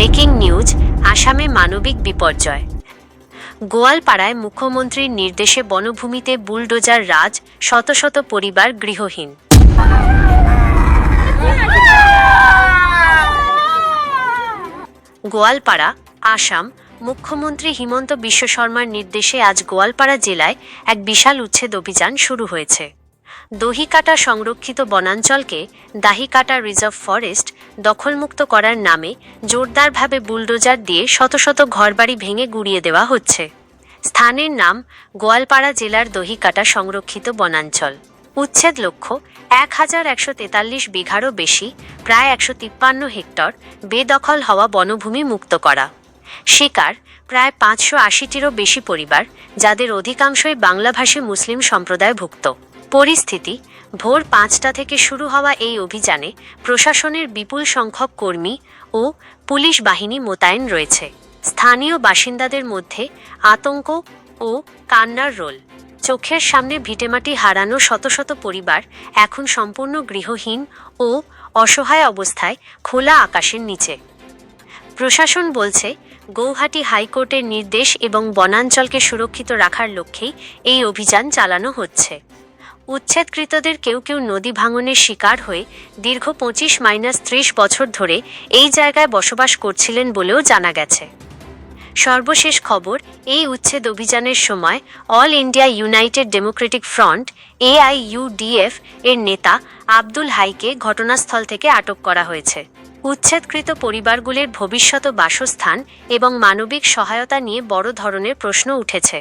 Breaking news, আসামে মানবিক বিপর্যয়। গোয়ালপাড়ায় মুখ্যমন্ত্রীর নির্দেশে বনভূমিতে বুলডোজার রাজ, শত শত পরিবার গৃহহীন। গোয়ালপাড়া, আসাম, মুখ্যমন্ত্রী হিমন্ত বিশ্ব শর্মার নির্দেশে আজ গোয়ালপাড়া জেলায় এক বিশাল উচ্ছেদ অভিযান শুরু হয়েছে। দহিকাটা সংরক্ষিত বনাঞ্চলকে দাহিকাটা রিজার্ভ ফরেস্ট দখলমুক্ত করার নামে জোরদারভাবে বুলডোজার দিয়ে শত শত ঘরবাড়ি ভেঙে গুড়িয়ে দেওয়া হচ্ছে। স্থানের নাম গোয়ালপাড়া জেলার দহিকাটা সংরক্ষিত বনাঞ্চল। উচ্ছেদ লক্ষ্য, এক হাজার একশো তেতাল্লিশ বিঘারও বেশি, প্রায় একশো তিপ্পান্ন হেক্টর বেদখল হওয়া বনভূমি মুক্ত করা। শিকার, প্রায় পাঁচশো আশিটিরও বেশি পরিবার, যাদের অধিকাংশই বাংলাভাষী মুসলিম সম্প্রদায়ভুক্ত। পরিস্থিতি, ভোর পাঁচটা থেকে শুরু হওয়া এই অভিযানে প্রশাসনের বিপুল সংখ্যক কর্মী ও পুলিশ বাহিনী মোতায়েন রয়েছে। স্থানীয় বাসিন্দাদের মধ্যে আতঙ্ক ও কান্নার রোল। চোখের সামনে ভিটেমাটি হারানো শত শত পরিবার এখন সম্পূর্ণ গৃহহীন ও অসহায় অবস্থায় খোলা আকাশের নিচে। প্রশাসন বলছে, গৌহাটি হাইকোর্টের নির্দেশ এবং বনাঞ্চলকে সুরক্ষিত রাখার লক্ষ্যেই এই অভিযান চালানো হচ্ছে। উচ্ছেদকৃতদের কেউ কেউ নদী ভাঙনের শিকার হয়ে দীর্ঘ পঁচিশ মাইনাস ত্রিশ বছর ধরে এই জায়গায় বসবাস করছিলেন বলেও জানা গেছে। সর্বশেষ খবর, এই উচ্ছেদ অভিযানের সময় all India united democratic front, AIUDF এর নেতা আব্দুল হাইকে ঘটনাস্থল থেকে আটক করা হয়েছে। উচ্ছেদকৃত পরিবারগুলির ভবিষ্যৎ বাসস্থান এবং মানবিক সহায়তা নিয়ে বড় ধরনের প্রশ্ন উঠেছে।